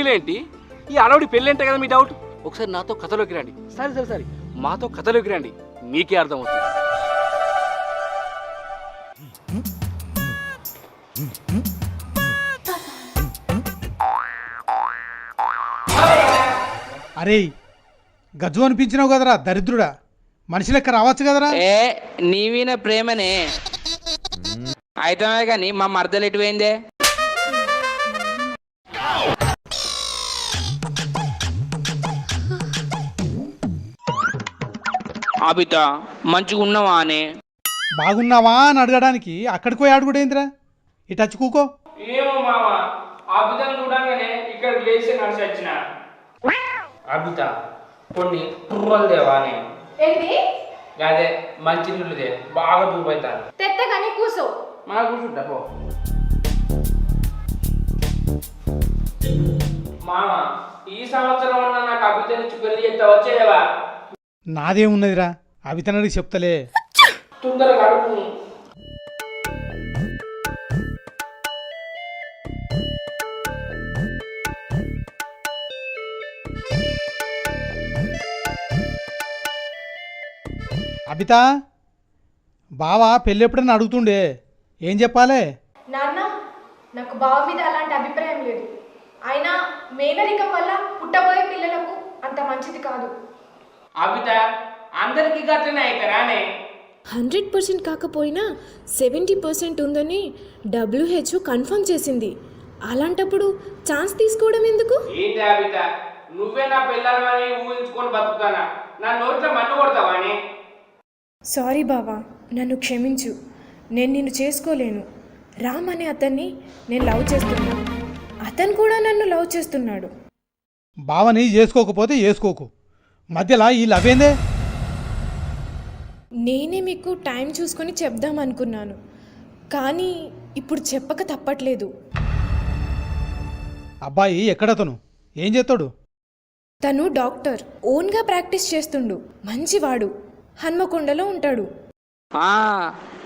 పెళ్ళిలేంటి ఈ అడవుడి పెళ్ళి కదా మీ డౌట్ ఒకసారి నాతో కథలోకి రండి. సరే సరే సరే. మాతో కథలోకి రండి. మీకే అర్థమవుతుంది. అరే గజ్జు అనిపించినావు కదరా దరిద్రుడా? మనిషి లెక్క రావచ్చు కదరా? ఏ నీవిన ప్రేమనే. అయితే కానీ మా మర్దలు ఎటు పోయిందే? అబిత మంచిగా ఉన్నావా అని. బాగున్నావా అని అడగడానికి అక్కడికి పోయి అడుగుడేందిరా ఇటు వచ్చి కూకో. ఏమో మామ అబితను చూడగానే ఇక్కడ లేచి నడిచి వచ్చిన. అబిత కొన్ని పుర్రలు దేవానే ఏంటి? అదే మంచి నీళ్ళుదే బాగా చూపైతాను తెత్తగానే కూసో. మా కూర్చుంటా పో. మామ ఈ సంవత్సరం అన్న నాకు అభిత నుంచి పెళ్ళి చేస్తా వచ్చేవా నాదేమున్నదిరా? అవితనడికి చెప్తలే. తొందరగా అడుగు అబిత బావా పెళ్ళి ఎప్పుడన్నా అడుగుతుండే? ఏం చెప్పాలే? నాన్న నాకు బావ మీద అలాంటి అభిప్రాయం లేదు. అయినా మేనరికం వల్ల పుట్టబోయే పిల్లలకు అంత మంచిది కాదు. అభిత అందరికి గట్లనే అవుతారానే హండ్రెడ్ పర్సెంట్ కాకపోయినా సెవెంటీ పర్సెంట్ ఉందని డబ్ల్యూహెచ్ఓ కన్ఫర్మ్ చేసింది. అలాంటప్పుడు ఛాన్స్ తీసుకోవడం ఎందుకు? ఏంటి నువ్వే నా పిల్లలమని ఊహించుకొని బతుకుతానా? నా నోట్లో మన్ను కొడతావానే సారీ బావా నన్ను క్షమించు. నేను నిన్ను చేసుకోలేను. రామ్ అనే అతన్ని నేను లవ్ చేస్తున్నాను అతను కూడా నన్ను లవ్ చేస్తున్నాడు. బావని చేసుకోకపోతే చేసుకోకు. మధ్యలో ఈ లవేందే నేనే మీకు టైం చూసుకొని చెప్దాం అనుకున్నాను. కానీ ఇప్పుడు చెప్పక తప్పట్లేదు. అబ్బాయి ఎక్కడతను? ఏం చేస్తాడు? తను డాక్టర్. ఓన్గా ప్రాక్టీస్ చేస్తుండు. మంచివాడు. హన్మకొండలో ఉంటాడు.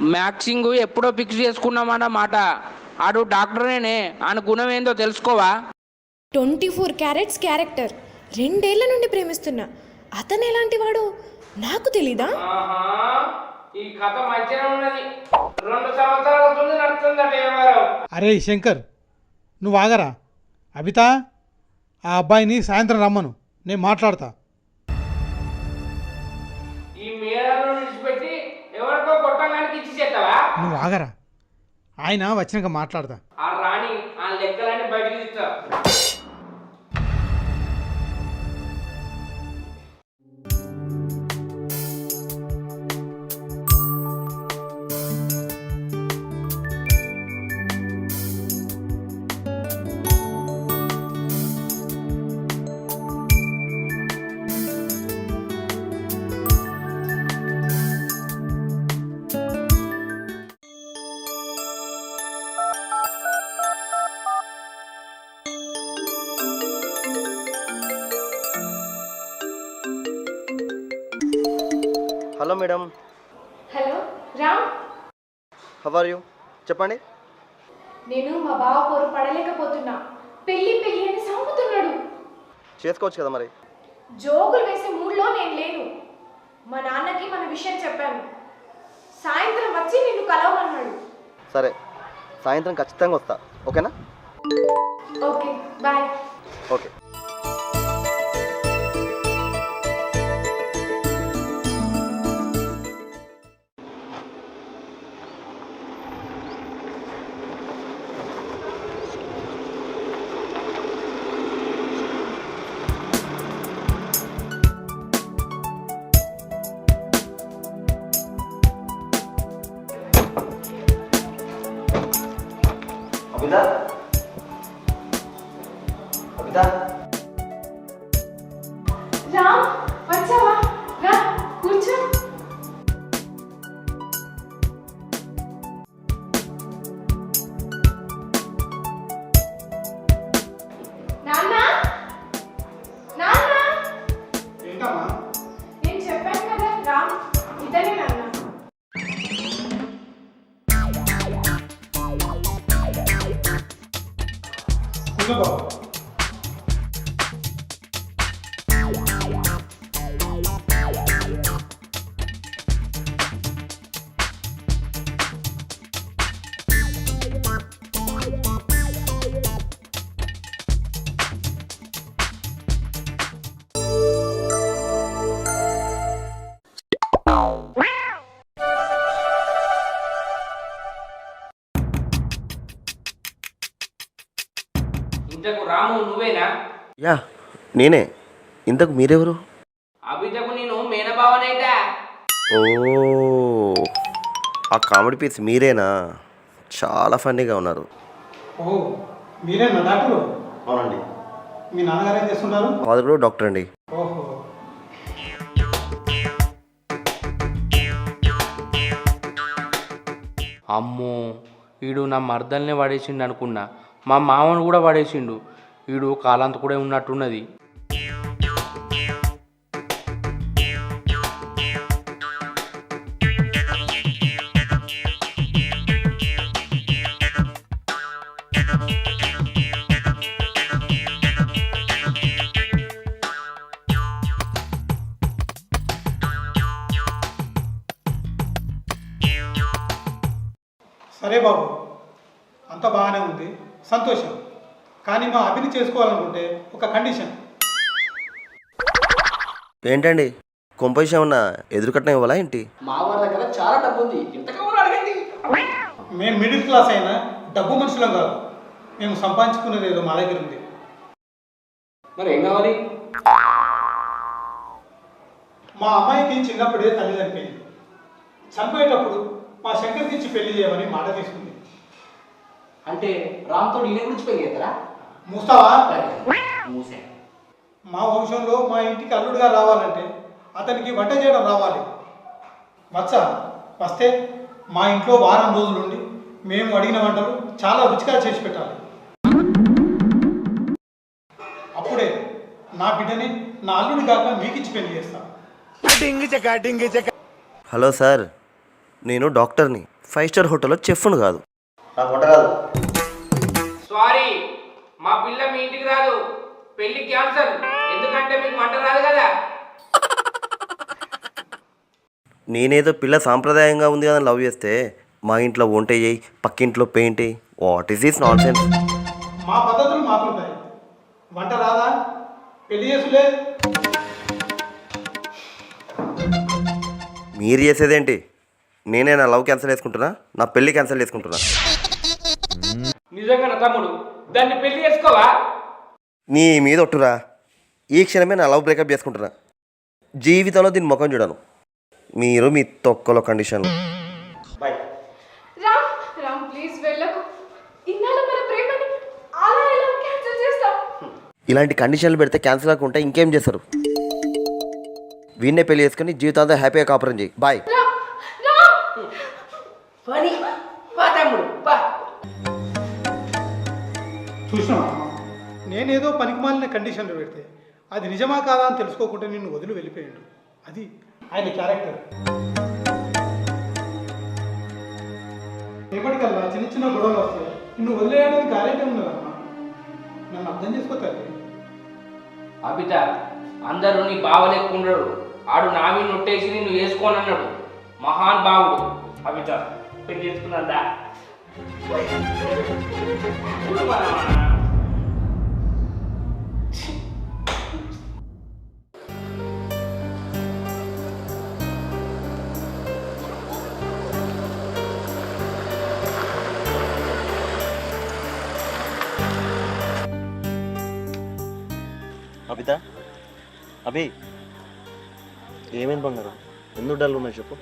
మ్యాక్సింగ్ ఎప్పుడో ఫిక్స్ చేసుకున్నామన్నమాట ఆడు డాక్టరేనే. ఆయన గుణం ఏందో తెలుసుకోవా? Twenty four carats character. రెండేళ్ళ నుండి ప్రేమిస్తున్నా. అతను ఎలాంటి వాడో? నాకు తెలీదా? ఆహా ఈ కథ మంచిగా ఉన్నది. రెండు సంవత్సరాల ముందు నడుతుందట ఎవరు అరే శంకర్ నువ్వు ఆగరా? అబిత ఆ అబ్బాయిని సాయంత్రం రమ్మను. నేను మాట్లాడతా. ఈ మేడలను విడిచిపెట్టి ఎవరికో కొట్టంగానికి ఇచ్చి చేస్తావా? నువ్వు ఆగరా? ఆయన వచ్చినాక మాట్లాడతా. ఆ రాణి ఆ లెక్కలన్నీ బయటకు తీస్తా. Hello madam. Hello Ram? How are you చెప్పండి. నేను మా బావ కోరు పడలేకపోతున్నా. పెళ్ళి పెళ్ళి అని సాగుతున్నాడు చేసుకోవచ్చు కదా మరి. జోగులు వేసే మూడ్లో నేను లేను. మా నాన్నకి మన విషయం చెప్పాను. సాయంత్రం వచ్చి నిన్ను కలవమన్నాడు. సరే సాయంత్రం ఖచ్చితంగా వస్తా. ఓకేనా? Okay bye. Okay. Abhita Abhita Ram నువ్వేనా? యా నేనే. ఇంతకు మీరెవరు? అభితకు నేను మేనబావనైతా. ఓ ఆ కామెడీ పీస్ మీరేనా? చాలా ఫన్నీగా ఉన్నారు. ఓ మీరేనా డాక్టరు? అవునండి. మీ నాన్నగారు ఏం చేస్తున్నారు? ఫాదర్ కూడా డాక్టర్ అండి. ఓహో. అమ్మో వీడు నా మర్దల్నే పడేసిండు అనుకున్నా మా మామను కూడా పడేసిండు. వీడు కాలంత కూడా ఉన్నట్టున్నది. సంతోషం. కానీ మా అభిని చేసుకోవాలనుకుంటే ఒక కండిషన్. ఏంటండి? కొంపైసి ఏమన్నా ఎదురుకట్నం ఇవ్వాలా ఏంటి? మా వారి దగ్గర చాలా డబ్బు ఉంది మేము మిడిల్ క్లాస్ అయినా డబ్బు మనుషులం కాదు. మేము సంపాదించుకునేది ఏదో మా దగ్గర ఉంది. మరి ఏం కావాలి? మా అమ్మాయికి చిన్నప్పుడే తల్లి చనిపోయింది. చనిపోయేటప్పుడు మా శంకర్కి ఇచ్చి పెళ్ళి చేయమని మాట తీసుకుంది. అంటే రామ్తో ఈయన గురించి పెళ్ళి చేస్తారా? మూస్తావా? మూసే. మా వంశంలో మా ఇంటికి అల్లుడుగా రావాలంటే అతనికి వంట చేయడం రావాలి. వచ్చా వస్తే మా ఇంట్లో వారం రోజులుండి మేము అడిగిన వంటలు చాలా రుచిగా చేసి పెట్టాలి. అప్పుడే నా బిడ్డని నా అల్లుడి కాక మీకు ఇచ్చి పెళ్ళి చేస్తాను హలో సార్ నేను డాక్టర్ని. ఫైవ్ స్టార్ హోటల్లో చెఫ్ను కాదు. నాకు వంట రాదు. సారీ మా పిల్ల మీ ఇంటికి రాదు. పెళ్ళి క్యాన్సల్. ఎందుకంటే మీకు వంట రాదు కదా? నేనేదో పిల్ల సాంప్రదాయంగా ఉంది కదా లవ్ చేస్తే మా ఇంట్లో వంట చేయి పక్కింట్లో paint what is this nonsense మా పద్ధతులు మాకుంటాయి. వంట రాదా? పెళ్ళి చేసులే. మీరు చేసేదేంటి? నేనే నా లవ్ క్యాన్సిల్ చేసుకుంటున్నా నా పెళ్ళి క్యాన్సిల్ చేసుకుంటున్నా. నిజంగా తమ్ముడు? దాన్ని పెళ్ళి చేసుకోవా? నీ మీద ఒట్టురా. ఈ క్షణమే నా లవ్ బ్రేకప్ చేసుకుంటున్నా. జీవితంలో దీని ముఖం చూడను. మీరు మీ తొక్కలో కండిషన్ రామ్ రామ్ ప్లీజ్ వెళ్ళకు. ఇన్నాళ్ళు మన ప్రేమని అలా ఎలా క్యాన్సిల్ చేస్తాం ఇలాంటి కండిషన్లు పెడితే క్యాన్సిల్ కాకుండా ఇంకేం చేస్తారు? వీన్నే పెళ్ళి చేసుకుని జీవితాంతం హ్యాపీగా కాపురం చేయి. బాయ్ పని. పా తమ్ముడు పా. చూసినావా? నేనేదో పనికిమాలిన కండిషన్లు పెడితే అది నిజమా కాదా అని తెలుసుకోకుండా నిన్ను వదిలి వెళ్ళిపోయాడు. అది ఆయన క్యారెక్టర్. రేపటికల్లా చిన్న చిన్న గొడవలు వస్తాయి నిన్ను వదిలేయడానికి గ్యారెంటీ ఉన్నదమ్మా నన్ను అర్థం చేసుకోతారు అబిత అందరూ నీ బావలేకుండడు ఆడు నావి నొట్టేసి నిన్ను వేసుకోనన్నాడు. మహాన్ బావుడు అబిత పెళ్ళి చేసుకున్నదా? అభిత అభి ఏమేమి బంగారం? ఎందుకు డల్ ఉన్నాయి చెప్పు.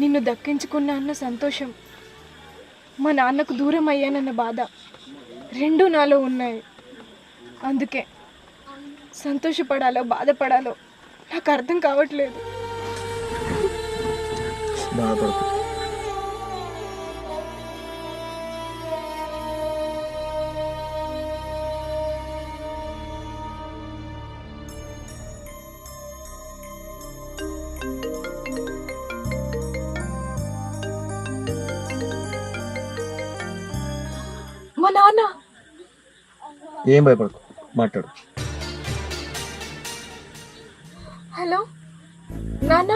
నిన్ను దక్కించుకున్నా అన్న సంతోషం మా నాన్నకు దూరం అయ్యానన్న బాధ రెండు నాలో ఉన్నాయి. అందుకే సంతోషపడాలో బాధపడాలో నాకు అర్థం కావట్లేదు. బాధపడుతుంది ఏం భయపడకు మాట్లాడు. హలో నాన్న?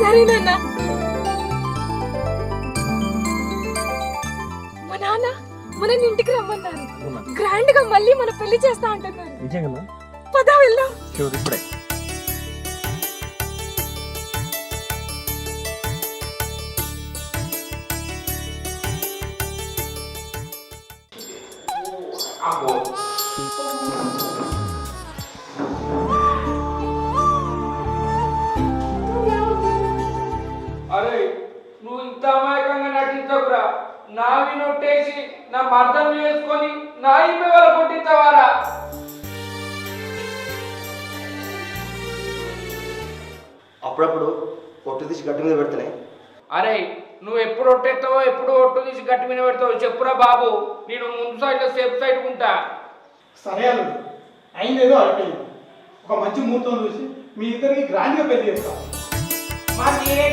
సరే నాన్న. మా నాన్న మా మనని ఇంటికి రమ్మన్నారు. గ్రాండ్గా మళ్ళీ మన పెళ్ళి చేస్తా అంటున్నారు. నిజంగా పద వెళ్దాం షూర్ ఇప్పుడే. అబ్బో అరే నువ్వు ఇంత అమాయకంగా నటించకురా. నావి నొట్టేసి నా మర్దం వేసుకొని నా ఇంపై తీసి గట్టి మీద పెడితేనే అరే నువ్వు ఎప్పుడు ఒట్టెత్తావో ఎప్పుడు ఒట్టు తీసి గట్టి మీద పెడతావో చెప్పురా బాబు. నేను ముందు సైడ్ సేఫ్ సైడ్ ఉంటా. సరే అల్లుడు అయిందేదో అయిపోయింది ఒక మంచి ముహూర్తం చూసి మీ ఇద్దరికి గ్రాండ్గా పెళ్ళి చేస్తాం. నేనే